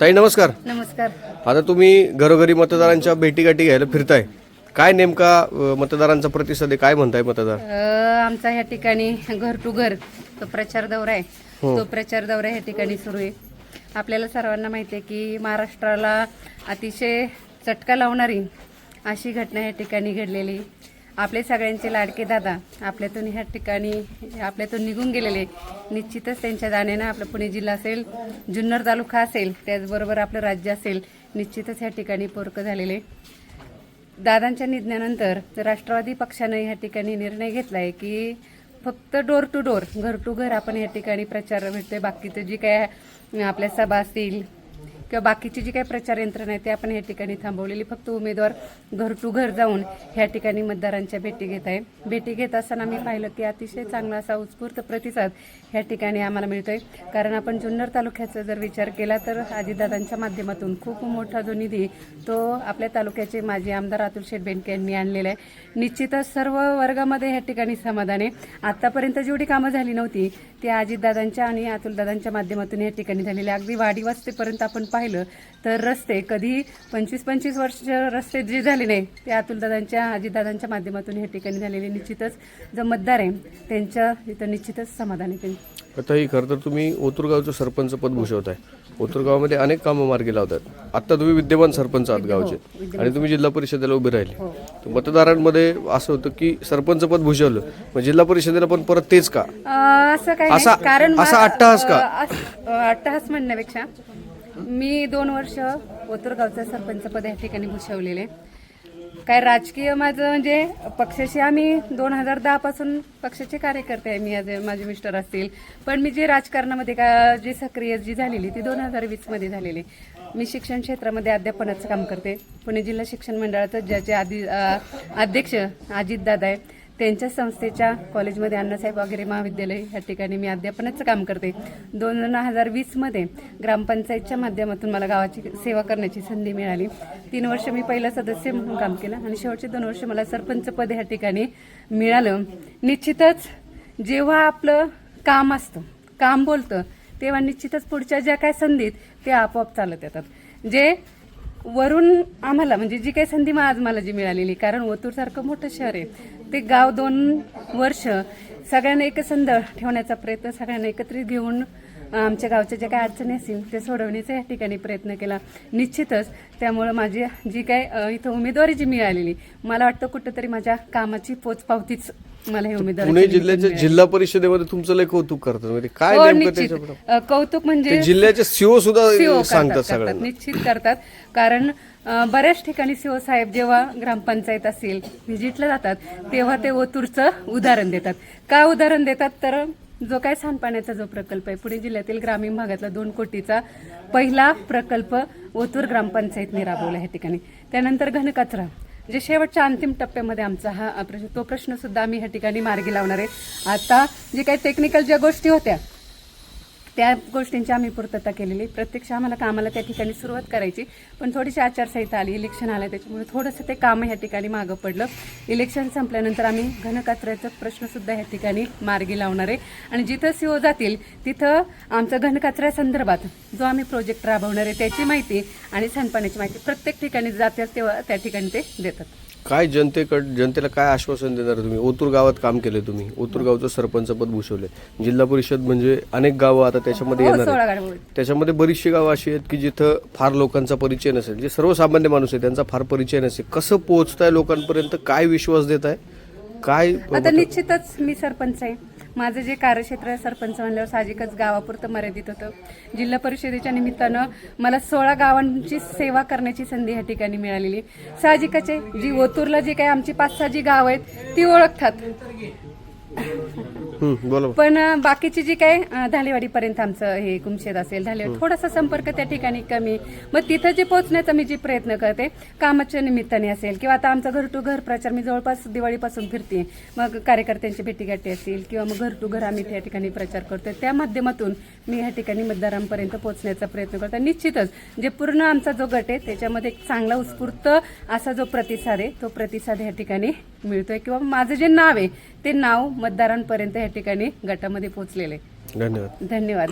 ताई नमस्कार. नमस्कार. आता तुम्ही घरोघरी मतदारांच्या भेटीगाठी घ्यायला फिरताय. काय नेमका अ, मतदारांचा प्रतिसाद आहे? काय म्हणताय मतदार? अ, आमचा ह्या ठिकाणी घर टू घर तो प्रचार दौरा आहे. तो प्रचार दौरा ह्या ठिकाणी सुरू आहे. आपल्याला सर्वांना माहिती आहे की महाराष्ट्राला अतिशय चटका लावणारी अशी घटना या ठिकाणी घडलेली आपले सगळ्यांचे लाडके दादा आपल्यातून ह्या ठिकाणी आपल्यातून निघून गेलेले. निश्चितच त्यांच्या जाण्यानं आपला पुणे जिल्हा असेल जुन्नर तालुका असेल त्याचबरोबर आपलं राज्य असेल निश्चितच ह्या ठिकाणी पोरकं झालेले. दादांच्या निधनानंतर राष्ट्रवादी पक्षानं ह्या ठिकाणी निर्णय घेतला आहे की फक्त डोर टू डोर घर टू घर आपण या ठिकाणी प्रचार भेटतोय बाकीचं जी काय आपल्या सभा असतील किंवा बाकीची जी काही प्रचार यंत्रणा आहे ते आपण या ठिकाणी थांबवलेली. फक्त उमेदवार घर टू घर जाऊन ह्या ठिकाणी मतदारांच्या भेटी घेत आहे. भेटी घेत असताना मी पाहिलं की अतिशय चांगला असा उत्स्फूर्त प्रतिसाद ह्या ठिकाणी आम्हाला मिळतोय. कारण आपण जुन्नर तालुक्याचा जर विचार केला तर अजितदादांच्या माध्यमातून खूप मोठा जो निधी तो आपल्या तालुक्याचे माजी आमदार अतुल शेठ बेंडके यांनी आणलेला आहे. निश्चितच सर्व वर्गामध्ये ह्या ठिकाणी समाधान आहे. आतापर्यंत जेवढी कामं झाली नव्हती ती अजितदादांच्या आणि अतुलदादांच्या माध्यमातून या ठिकाणी झालेली आहे. अगदी वाडी वस्तीपर्यंत आपण पाहिलं तर रस्ते कधी पंचवीस पंचवीस वर्ष रस्ते जे झाले नाही ते अतुलदादांच्या अजितदादांच्या माध्यमातून या ठिकाणी झालेले निश्चितच जो मतदार आहे. त्यांच्या इथं निश्चितच समाधान आहे. आता ही खरं तर तुम्ही ओतूरगावचं सरपंच पद भूषवताय. ओतूरगावामध्ये अनेक कामं मार्गी लावतात. आता तुम्ही विद्यमान सरपंच आहात गावचे. आणि तुम्ही जिल्हा परिषदेला उभे राहिले. तर मतदारांमध्ये असं होतं की सरपंच पद भूषवलं मग जिल्हा परिषदेला पण परत तेच का? असं काही असा- नाही कारण असा अट्टहास का? अं, अस- अं, अट्टहास म्हणण्यापेक्षा मी दोन वर्ष ओतूरगावचं सरपंच पद या ठिकाणी भूषवलेले. काय राजकीय माझं म्हणजे पक्षाशी आम्ही दोन हजार दहा पासून पक्षाचे कार्यकर्ते आहे मी आज माझे मिस्टर असतील. पण मी जे राजकारणामध्ये का जी सक्रिय जी झालेली ती दोन हजार वीसमध्ये झालेली. मी शिक्षण क्षेत्रामध्ये अध्यापनाचं काम करते. पुणे जिल्हा शिक्षण मंडळाचं ज्याचे आधी अं, अध्यक्ष अजित दादा आहे. त्यांच्या संस्थेच्या कॉलेजमध्ये अण्णासाहेब वगैरे महाविद्यालय या ठिकाणी मी अध्यापनाचं काम करते. दोन हजार वीसमध्ये ग्रामपंचायतच्या माध्यमातून मला गावाची सेवा करण्याची संधी मिळाली. तीन वर्ष मी पहिलं सदस्य म्हणून काम केलं आणि शेवटचे दोन वर्ष मला सरपंच पद या ठिकाणी मिळालं. निश्चितच जेव्हा आपलं काम असतं काम बोलतं तेव्हा निश्चितच पुढच्या ज्या काय संधीत ते आपोआप चालत येतात. जे वरून आम्हाला म्हणजे जी काही संधी आज मला जी मिळालेली कारण ओतूरसारखं मोठं शहर आहे ते गाव दोन वर्ष सगळ्यांना एकसंध ठेवण्याचा प्रयत्न सगळ्यांना एकत्रित घेऊन आमच्या गावच्या ज्या काही अडचणी असतील ते सोडवण्याचा या ठिकाणी प्रयत्न केला. निश्चितच त्यामुळं माझी जी काय इथं उमेदवारी जी मिळालेली मला वाटतं कुठंतरी माझ्या कामाची पोचपावतीच मला हे उमेदवारी पुणे जिल्ह्याच्या जिल्हा परिषदेमध्ये तुमचं लय कौतुक करतात. म्हणजे काय हो, नेमकं निश्चित. अ, कौतुक म्हणजे जिल्ह्याचे सीओ सुद्धा सांगतात करतात, सगळ्यांना. निश्चित करतात. कारण अ, बऱ्याच ठिकाणी सीओ साहेब जेव्हा ग्रामपंचायत असेल व्हिजिटला जातात तेव्हा ते ओतूरचं उदाहरण देतात. का उदाहरण देतात? तर जो काय सांडपाण्याचा जो प्रकल्प आहे पुणे जिल्ह्यातील ग्रामीण भागातला दोन कोटीचा पहिला प्रकल्प ओतूर ग्रामपंचायतने राबवला ह्या ठिकाणी. त्यानंतर घनकचरा. जे शेवटच्या अंतिम टप्प्यामध्ये आमचा हा प्रश्न तो प्रश्न सुद्धा आम्ही ह्या ठिकाणी मार्गी लावणार आहे. आता जे काही टेक्निकल ज्या गोष्टी होत्या त्या गोष्टींची आम्ही पूर्तता केलेली. प्रत्यक्ष आम्हाला कामाला त्या ठिकाणी सुरुवात करायची. पण थोडीशी आचारसंहिता आली इलेक्शन आलं त्याच्यामुळे थोडंसं ते काम ह्या ठिकाणी मागं पडलं. इलेक्शन संपल्यानंतर आम्ही घनकचऱ्याचा प्रश्नसुद्धा ह्या ठिकाणी मार्गी लावणार आहे. आणि जिथं सीओ जातील तिथं आमचं घनकचऱ्या संदर्भात जो आम्ही प्रोजेक्ट राबवणार आहे त्याची माहिती आणि सांडपाण्याची माहिती प्रत्येक ठिकाणी जाते तेव्हा त्या ठिकाणी ते देतात. काय जनतेकड जनतेला काय आश्वासन देणार तुम्ही? ओतूर गावात काम केले तुम्ही. ओतूर गावचं सरपंच पद भूषवले जिल्हा परिषद म्हणजे अनेक गावं आता त्याच्यामध्ये हो, येणार आहेत. त्याच्यामध्ये बरीचशी गावं अशी आहेत की जिथं फार लोकांचा परिचय नसेल. जे सर्वसामान्य माणूस आहे त्यांचा फार परिचय नसेल. कसं पोहोचताय लोकांपर्यंत? काय विश्वास देत आहे काय आता निश्चितच मी सरपंच आहे. माझं जे कार्यक्षेत्र आहे सरपंच म्हणल्यावर साहजिकच गावापुरतं मर्यादित होतं. जिल्हा परिषदेच्या निमित्तानं मला सोळा गावांची सेवा करण्याची संधी या ठिकाणी मिळालेली. साहजिकच आहे जी ओतूरला जी काही आमची पाच सहा जी गाव आहेत ती ओळखतात. बोला पण बाकीची जी काय अं, धालेवाडीपर्यंत आमचं हे कुमशेद असेल धालेवाडी थोडासा संपर्क त्या ठिकाणी कमी. मग तिथं जे पोहोचण्याचा मी जे प्रयत्न करते कामाच्या निमित्ताने असेल किंवा आता आमचा घर टू घर प्रचार मी जवळपास दिवाळीपासून फिरते मग कार्यकर्त्यांची भेटीगाठी असेल किंवा मग घर टू घर आम्ही त्या ठिकाणी प्रचार करतोय. त्या माध्यमातून मी ह्या ठिकाणी मतदारांपर्यंत पोहोचण्याचा प्रयत्न करते. निश्चितच जे पूर्ण आमचा जो गट आहे त्याच्यामध्ये एक चांगला उत्स्फूर्त असा जो प्रतिसाद आहे तो प्रतिसाद ह्या ठिकाणी मिळतोय किंवा माझं जे नाव आहे ते नाव मतदारांपर्यंत या ठिकाणी गटामध्ये पोहोचलेलं आहे. धन्यवाद. धन्यवाद.